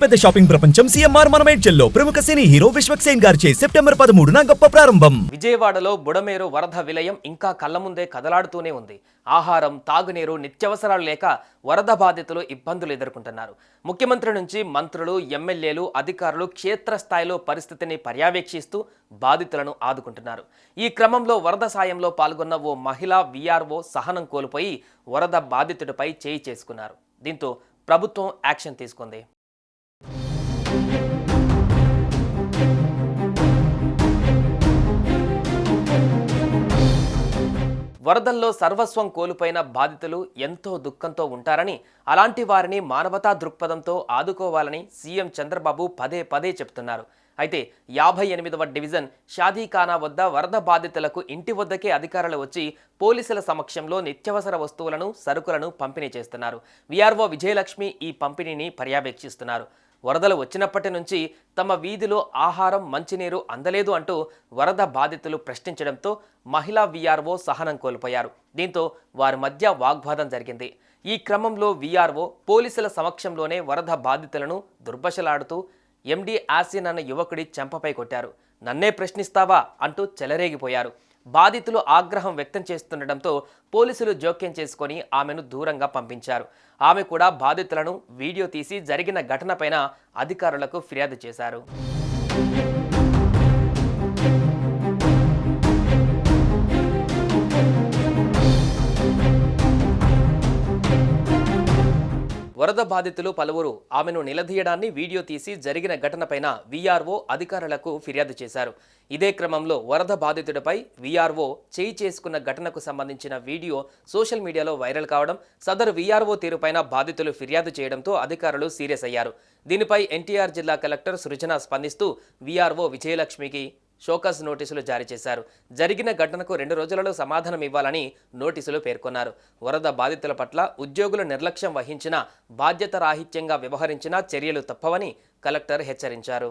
పెద్ద షాపింగ్ ప్రపంచం సీఎంఆర్ మనమేడ్చల్లో ప్రముఖ సినీ హీరో విశ్వక్ సేన్ గారిచే సెప్టెంబర్ పదమూడున గొప్ప ప్రారంభం. విజయవాడలో బుడమేరు వరద విలయం ఇంకా కళ్ళ ముందే కదలాడుతూనే ఉంది. ఆహారం తాగునీరు నిత్యావసరాలు లేక వరద బాధితులు ఇబ్బందులు ఎదుర్కొంటున్నారు. ముఖ్యమంత్రి నుంచి మంత్రులు ఎమ్మెల్యేలు అధికారులు క్షేత్రస్థాయిలో పరిస్థితిని పర్యవేక్షిస్తూ బాధితులను ఆదుకుంటున్నారు. ఈ క్రమంలో వరద సాయంలో పాల్గొన్న ఓ మహిళ విఆర్ఓ సహనం కోల్పోయి వరద బాధితుడిపై చేయి చేసుకున్నారు. దీంతో ప్రభుత్వం యాక్షన్ తీసుకుంది. వరదల్లో సర్వస్వం కోల్పోయిన బాధితులు ఎంతో దుఃఖంతో ఉంటారని అలాంటి వారిని మానవతా దృక్పథంతో ఆదుకోవాలని సీఎం చంద్రబాబు పదే పదే చెప్తున్నారు. అయితే యాభై ఎనిమిదవ డివిజన్ షాదీఖానా వద్ద వరద బాధితులకు ఇంటి వద్దకే అధికారులు వచ్చి పోలీసుల సమక్షంలో నిత్యవసర వస్తువులను సరుకులను పంపిణీ చేస్తున్నారు. విఆర్ఓ విజయలక్ష్మి ఈ పంపిణీని పర్యవేక్షిస్తున్నారు. వరదలు వచ్చినప్పటి నుంచి తమ వీధిలో ఆహారం మంచినీరు అందలేదు అంటూ వరద బాధితులు ప్రశ్నించడంతో మహిళా వీఆర్ఓ సహనం కోల్పోయారు. దీంతో వారి మధ్య వాగ్వాదం జరిగింది. ఈ క్రమంలో వీఆర్ఓ పోలీసుల సమక్షంలోనే వరద బాధితులను దుర్భషలాడుతూ ఎండి ఆసిన్ అన్న యువకుడి చెంపపై కొట్టారు. నన్నే ప్రశ్నిస్తావా? అంటూ చెలరేగిపోయారు. బాధితులు ఆగ్రహం వ్యక్తం చేస్తుండటంతో పోలీసులు జోక్యం చేసుకొని ఆమెను దూరంగా పంపించారు. ఆమె కూడా బాధితులను వీడియో తీసి జరిగిన ఘటనపైన అధికారులకు ఫిర్యాదు చేశారు. వరద బాధితులు పలువురు ఆమెను నిలదీయడాన్ని వీడియో తీసి జరిగిన ఘటనపైన వీఆర్ఓ అధికారులకు ఫిర్యాదు చేశారు. ఇదే క్రమంలో వరద బాధితుడిపై వీఆర్ఓ చేయి చేసుకున్న ఘటనకు సంబంధించిన వీడియో సోషల్ మీడియాలో వైరల్ కావడం సదరు వీఆర్ఓ తీరుపైన బాధితులు ఫిర్యాదు చేయడంతో అధికారులు సీరియస్ అయ్యారు. దీనిపై ఎన్టీఆర్ జిల్లా కలెక్టర్ సృజన స్పందిస్తూ వీఆర్ఓ విజయలక్ష్మికి షోకాస్ నోటీసులు జారీ చేశారు. జరిగిన ఘటనకు రెండు రోజులలో సమాధానం ఇవ్వాలని నోటీసులు పేర్కొన్నారు. వరద బాధితుల పట్ల ఉద్యోగులు నిర్లక్ష్యం వహించిన బాధ్యత రాహిత్యంగా వ్యవహరించినా చర్యలు తప్పవని కలెక్టర్ హెచ్చరించారు.